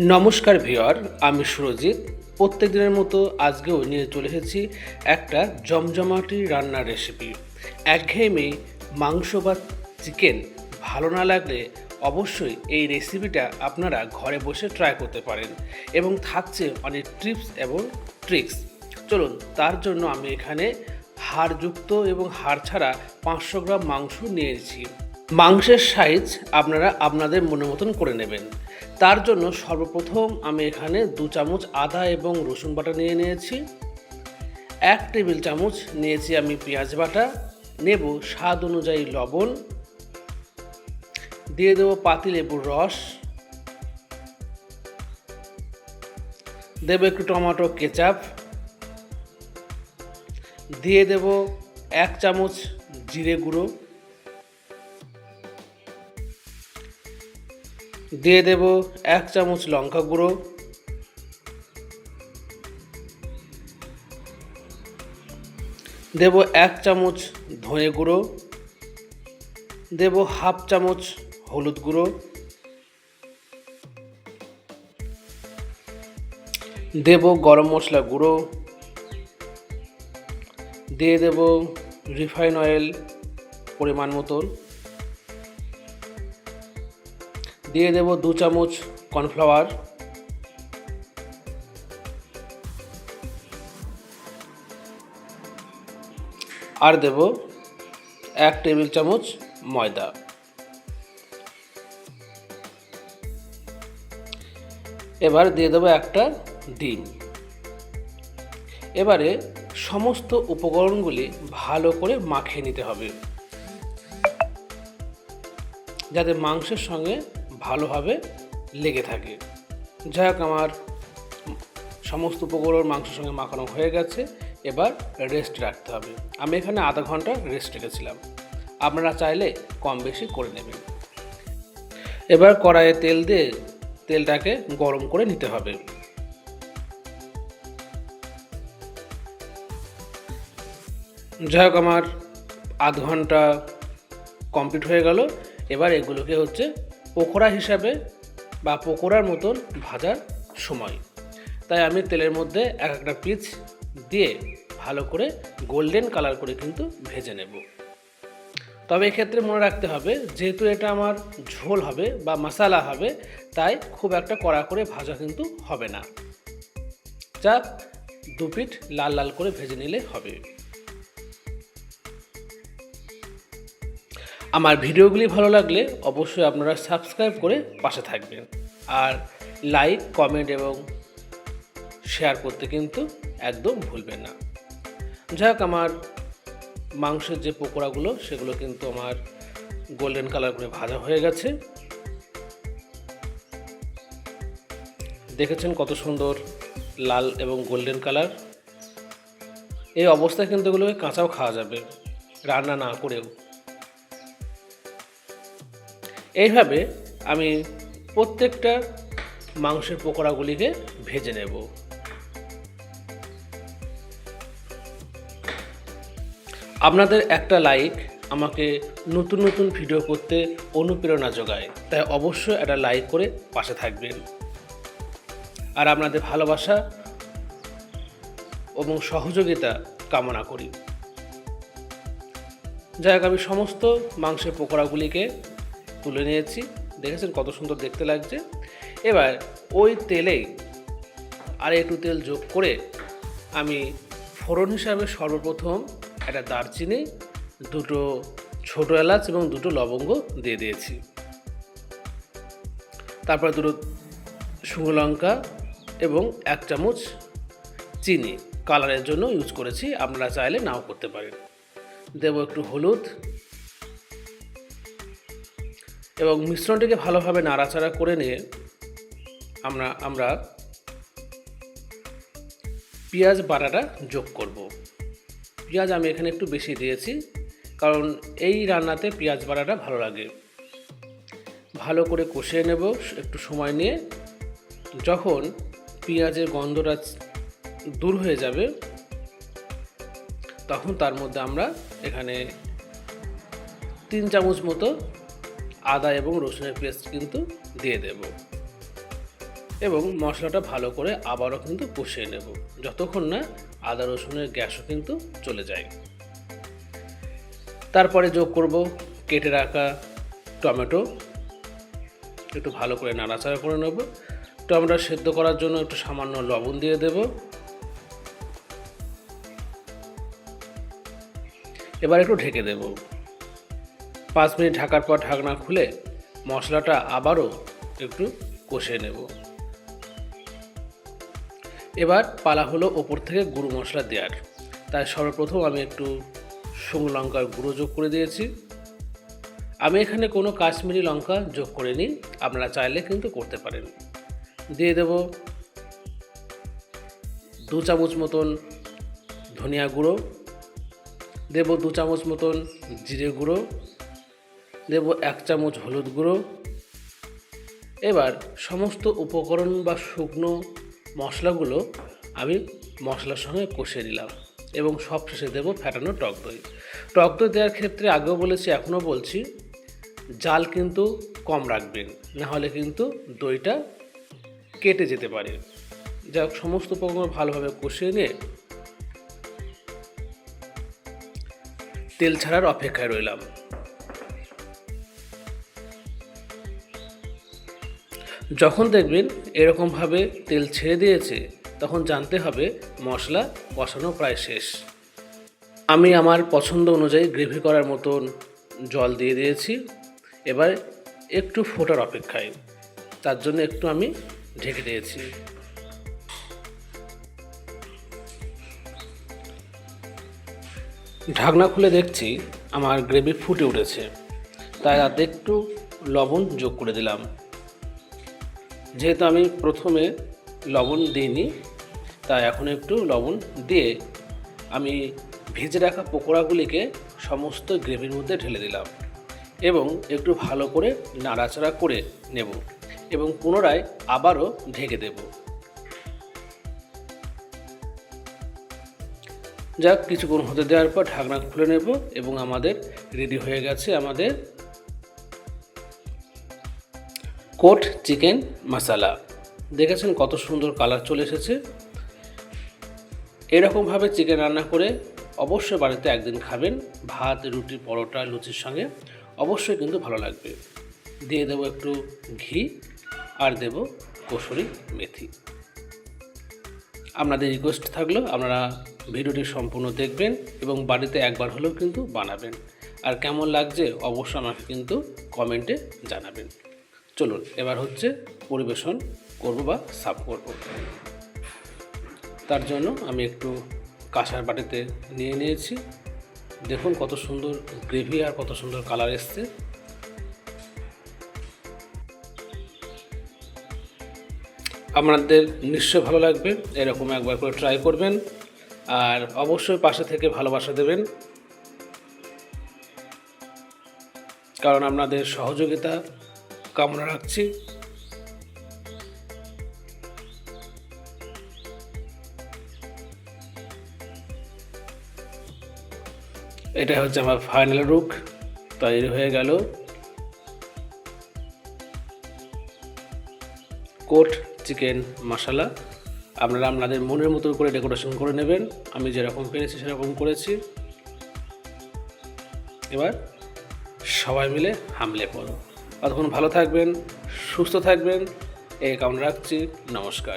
নমস্কার ভিওয়ার আমি সুরজিৎ। প্রত্যেক দিনের মতো আজকেও নিয়ে চলে এসেছি একটা জমজমাটি রান্নার রেসিপি একঘেয়েমি মাংস বা চিকেন ভালো না লাগলে অবশ্যই এই রেসিপিটা আপনারা ঘরে বসে ট্রাই করতে পারেন এবং থাকছে অনেক টিপস এবং ট্রিক্স চলুন, তার জন্য আমি এখানে হাড়যুক্ত এবং হাড় ছাড়া পাঁচশো গ্রাম মাংস নিয়েছি মাংসের সাইজ আপনারা আপনাদের মনে মতন করে নেবেন। তার জন্য সর্বপ্রথম আমি এখানে দু চামচ আদা এবং রসুন বাটা নিয়ে নিয়েছি। এক টেবিল চামচ নিয়েছি আমি পেঁয়াজ বাটা। নেব স্বাদ অনুযায়ী লবণ। দিয়ে দেবো পাতি লেবুর রস। দেবো একটু টমেটো কেচাপ। দিয়ে দেব এক চামচ জিরে গুঁড়ো। দিয়ে দেব এক চামচ লঙ্কা গুঁড়ো। দেব এক চামচ ধনে গুঁড়ো। দেব হাফ চামচ হলুদ গুঁড়ো। দেব গরম মশলা গুঁড়ো। দিয়ে দেব রিফাইন অয়েল পরিমাণ মতন। দিয়ে দেব দু চামচ কর্নফ্লাওয়ার। আর দেব এক টেবিল চামচ ময়দা। এবার দিয়ে দেবো একটা ডিম। এবারে সমস্ত উপকরণগুলি ভালো করে মাখিয়ে নিতে হবে। যাতে মাংসের সঙ্গে ভালোভাবে লেগে থাকে। যাই হোক, আমার সমস্ত উপকরণ মাংসের সঙ্গে মাখানো হয়ে গেছে। এবার রেস্ট রাখতে হবে। আমি এখানে আধা ঘণ্টা রেস্ট রেখেছিলাম। আপনারা চাইলে কম বেশি করে নেবেন। এবার কড়াইয়ে তেল দিয়ে তেলটাকে গরম করে নিতে হবে। যাই হোক, আমার আধ ঘণ্টা কমপ্লিট হয়ে গেল। এবার এগুলোকে হচ্ছে পকোড়া হিসাবে বা পকোড়ার মতন ভাজার সময়। তাই আমি তেলের মধ্যে এক একটা পিস দিয়ে ভালো করে গোল্ডেন কালার করে কিন্তু ভেজে নেব। তবে এক্ষেত্রে মনে রাখতে হবে, যেহেতু এটা আমার ঝোল হবে বা মশালা হবে, তাই খুব একটা কড়া করে ভাজা কিন্তু হবে না। যা দু পিঠ লাল লাল করে ভেজে নিলে হবে। আমার ভিডিওগুলি ভালো লাগলে অবশ্যই আপনারা সাবস্ক্রাইব করে পাশে থাকবেন। আর লাইক, কমেন্ট এবং শেয়ার করতে কিন্তু একদম ভুলবেন না। যাই হোক, আমার মাংসের যে পকোড়াগুলো, সেগুলো কিন্তু আমার গোল্ডেন কালার করে ভাজা হয়ে গেছে। দেখেছেন কত সুন্দর লাল এবং গোল্ডেন কালার এই অবস্থায় কিন্তু এগুলোকে কাঁচাও খাওয়া যাবে, রান্না না করেও। এইভাবে আমি প্রত্যেকটা মাংসের পকোড়াগুলিকে ভেজে নেব। আপনাদের একটা লাইক আমাকে নতুন নতুন ভিডিও করতে অনুপ্রেরণা যোগায়, তাই অবশ্যই একটা লাইক করে পাশে থাকবেন। আর আপনাদের ভালোবাসা এবং সহযোগিতা কামনা করি। যাই হোক, আমি সমস্ত মাংসের পকোড়াগুলিকে তুলে নিয়েছি। দেখেছেন কত সুন্দর দেখতে লাগছে। এবার ওই তেলেই আর একটু তেল যোগ করে আমি ফোড়ন হিসাবে সর্বপ্রথম একটা দারচিনি, দুটো ছোটো এলাচ এবং দুটো লবঙ্গ দিয়ে দিয়েছি। তারপর দুটো শুকনো লঙ্কা এবং এক চামচ চিনি। কালারের জন্য ইউজ করেছি, আপনারা চাইলে নাও করতে পারেন। দেবো একটু হলুদ এবং মিশ্রণটিকে ভালোভাবে নাড়াচাড়া করে নিয়ে আমরা আমরা পেঁয়াজ বাটাটা যোগ করব। পেঁয়াজ আমি এখানে একটু বেশি দিয়েছি, কারণ এই রান্নাতে পেঁয়াজ বাটাটা ভালো লাগে। ভালো করে কষিয়ে নেব, একটু সময় নিয়ে। যখন পেঁয়াজের গন্ধটা দূর হয়ে যাবে, তখন তার মধ্যে আমরা এখানে তিন চামচ মতো আদা এবং রসুনের পেস্ট কিন্তু দিয়ে দেব। এবং মশলাটা ভালো করে আবারও কিন্তু কষিয়ে নেব। যতক্ষণ না আদা রসুনের গ্যাসও কিন্তু চলে যায়। তারপরে যোগ করব কেটে রাখা টমেটো। একটু ভালো করে নাড়াচাড়া করে নেব। টমেটো সেদ্ধ করার জন্য একটু সামান্য লবণ দিয়ে দেব। এবার একটু ঢেকে দেব। পাঁচ মিনিট ঢাকার পর ঢাকনা খুলে মশলাটা আবারও একটু কষিয়ে নেব। এবার পালা হলো ওপর থেকে গুঁড়ো মশলা দেওয়ার। তাই সর্বপ্রথম আমি একটু শুকনো লঙ্কার গুঁড়ো যোগ করে দিয়েছি। আমি এখানে কোনো কাশ্মীরি লঙ্কা যোগ করিনি, আপনারা চাইলে কিন্তু করতে পারেন। দিয়ে দেব দু চামচ মতন ধনিয়া গুঁড়ো, দেব দু চামচ মতন জিরে গুঁড়ো দেব এক চামচ হলুদ গুঁড়ো। এবার সমস্ত উপকরণ বা শুকনো মশলাগুলো আমি মশলার সঙ্গে কষিয়ে নিলাম এবং সব শেষে দেবো ফ্যাটানো টক দই। টক দই দেওয়ার ক্ষেত্রে আগেও বলেছি, এখনও বলছি, জাল কিন্তু কম রাখবেন না হলে কিন্তু দইটা কেটে যেতে পারে। যা সমস্ত উপকরণ ভালোভাবে কষিয়ে নিয়ে তেল ছাড়ার অপেক্ষায় রইলাম। যখন দেখবেন এরকমভাবে তেল ছেড়ে দিয়েছে, তখন জানতে হবে মশলা কষানো প্রায় শেষ। আমি আমার পছন্দ অনুযায়ী গ্রেভি করার মতন জল দিয়ে দিয়েছি। এবার একটু ফোটার অপেক্ষায়, তার জন্য একটু আমি ঢেকে দিয়েছি। ঢাকনা খুলে দেখছি আমার গ্রেভি ফুটে উঠেছে। তাই তাতে একটু লবণ যোগ করে দিলাম। যেহেতু আমি প্রথমে লবণ দিইনি, তাই এখন একটু লবণ দিয়ে আমি ভেজে রাখা পকোড়াগুলিকে সমস্ত গ্রেভির মধ্যে ঢেলে দিলাম এবং একটু ভালো করে নাড়াচাড়া করে নেব এবং পুনরায় আবারও ঢেকে দেব। যাক, কিছুক্ষণ হতে দেওয়ার পর ঢাকনা খুলে নেব এবং আমাদের রেডি হয়ে গেছে আমাদের কোট চিকেন মশালা। দেখেছেন কত সুন্দর কালার চলে এসেছে? এরকমভাবে চিকেন রান্না করে অবশ্যই বাড়িতে একদিন খাবেন। ভাত, রুটি, পরোটা, লুচির সঙ্গে অবশ্যই কিন্তু ভালো লাগবে। দিয়ে দেবো একটু ঘি আর দেব কসুরি মেথি। আপনাদের রিকোয়েস্ট থাকল আপনারা ভিডিওটি সম্পূর্ণ দেখবেন এবং বাড়িতে একবার হলেও কিন্তু বানাবেন। আর কেমন লাগছে অবশ্যই আমাকে কিন্তু কমেন্টে জানাবেন। চলুন, এবার হচ্ছে পরিবেশন করব বা সাফ করব। তার জন্য আমি একটু কাঁসার বাটিতে নিয়ে নিয়েছি। দেখুন কত সুন্দর গ্রেভি আর কত সুন্দর কালার এসছে। আপনাদের নিশ্চয় ভালো লাগবে, এরকম একবার করে ট্রাই করবেন। আর অবশ্যই পাশে থেকে ভালোবাসা দেবেন। কারণ আপনাদের সহযোগিতা কামনা রাখছি। এটা হচ্ছে আমার ফাইনাল রুক তৈরি হয়ে গেল। কোট, চিকেন, মশলা, আপনারা আপনাদের মনের মতো করে ডেকোরেশন করে নেবেন। আমি যেরকম পেরেছি সেরকম করেছি। এবার সবাই মিলে হামলে পড়ো। ততক্ষণ ভালো থাকবেন সুস্থ থাকবেন এই কামনা রাখছি নমস্কার।